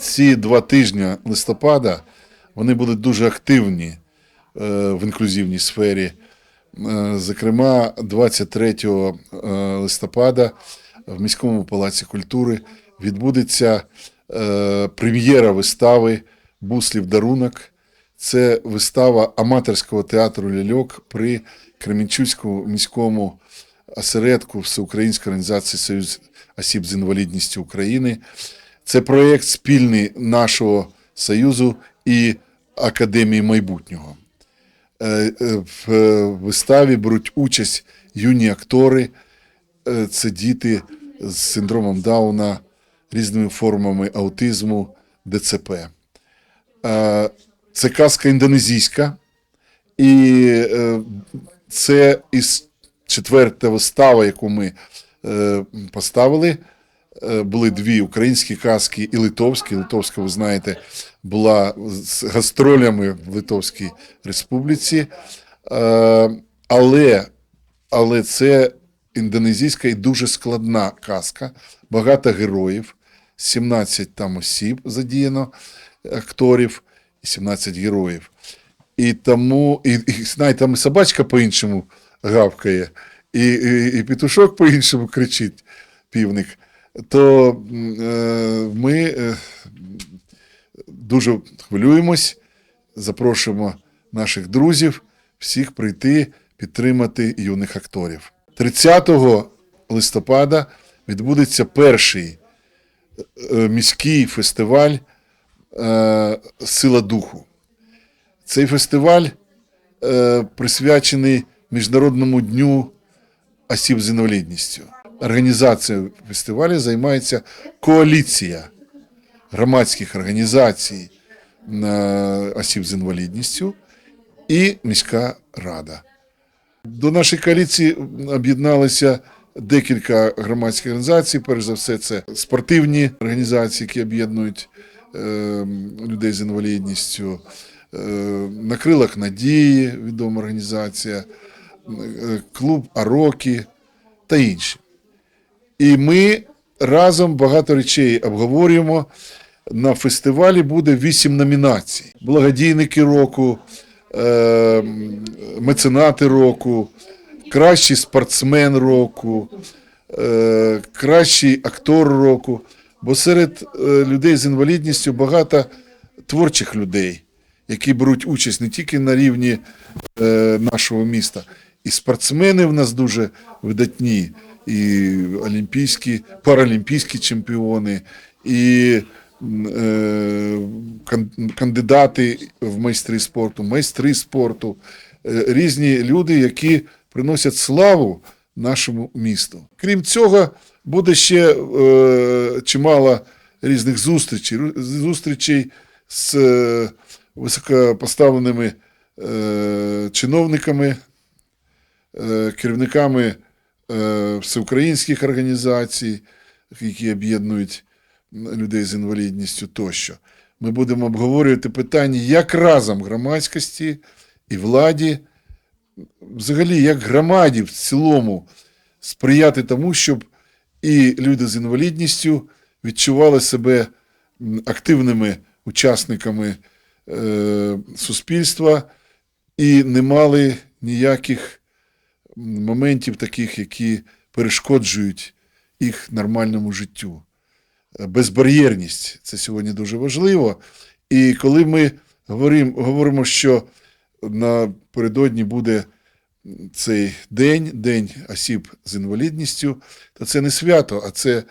ці два тижні листопада вони будуть дуже активні е, в інклюзивній сфері. Е, Зокрема, 23 е, листопада в міському палаці культури відбудеться прем'єра вистави Буслів дарунок. Це вистава аматорського театру ляльок при Кременчуцькому міському осередку Всеукраїнської організації Союз осіб з інвалідністю України. Це проєкт спільний нашого Союзу і Академії майбутнього. Е, е, В е, виставі беруть участь юні актори, це діти з синдромом Дауна, різними формами аутизму, ДЦП. Це казка індонезійська, і це із четверта вистава, яку ми поставили. Е, Були дві українські казки і литовські. Литовська, ви знаєте, була з гастролями в Литовській Республіці. Е, Але, але це індонезійська і дуже складна казка, багато героїв, 17 там осіб задіяно, акторів і 17 героїв. І тому, і, і знаєте, там і собачка по-іншому гавкає, і, і, і петушок по-іншому кричить півник. То е, ми е, дуже хвилюємось, запрошуємо наших друзів всіх прийти підтримати юних акторів. 30 листопада відбудеться перший е, міський фестиваль Сила духу. Цей фестиваль присвячений Міжнародному дню осіб з інвалідністю. Організацією фестивалю займається коаліція громадських організацій е, осіб з інвалідністю і міська рада. До нашої коаліції об'єдналися декілька громадських організацій. Перш за все, це спортивні організації, які об'єднують е, людей з інвалідністю. Е, на крилах надії, відома організація, клуб Арокі та інші. І ми разом багато речей обговорюємо. На фестивалі буде вісім номінацій: благодійники року, е, меценати року, кращий спортсмен року, е, кращий актор року. Бо серед е, людей з інвалідністю багато творчих людей, які беруть участь не тільки на рівні нашого міста, і спортсмени в нас дуже видатні, і олімпійські, паралімпійські чемпіони, і е, кандидати в майстри спорту, майстри спорту, е, різні люди, які приносять славу нашому місту. Крім цього, буде ще е, чимало різних зустрічей, зустрічей з е, високопоставленими е, чиновниками, е, керівниками всеукраїнських організацій, які об'єднують людей з інвалідністю тощо. Ми будемо обговорювати питання, як разом громадськості і владі, взагалі, як громаді в цілому сприяти тому, щоб і люди з інвалідністю відчували себе активними учасниками е, суспільства і не мали ніяких моментів таких, які перешкоджують їх нормальному життю. Е, Безбар'єрність це сьогодні дуже важливо. І коли ми говоримо, говоримо що напередодні буде цей день, день осіб з інвалідністю, то це не свято, а це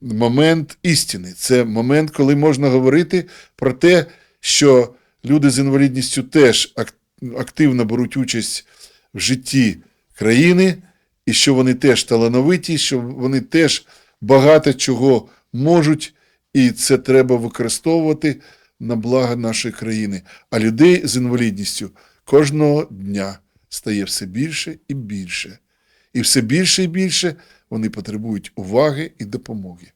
момент істини. Це момент, коли можна говорити про те, що люди з інвалідністю теж активно беруть участь в житті країни, і що вони теж талановиті, що вони теж багато чого можуть, і це треба використовувати на благо нашої країни. А людей з інвалідністю кожного дня стає все більше і більше. І все більше і більше вони потребують уваги і допомоги.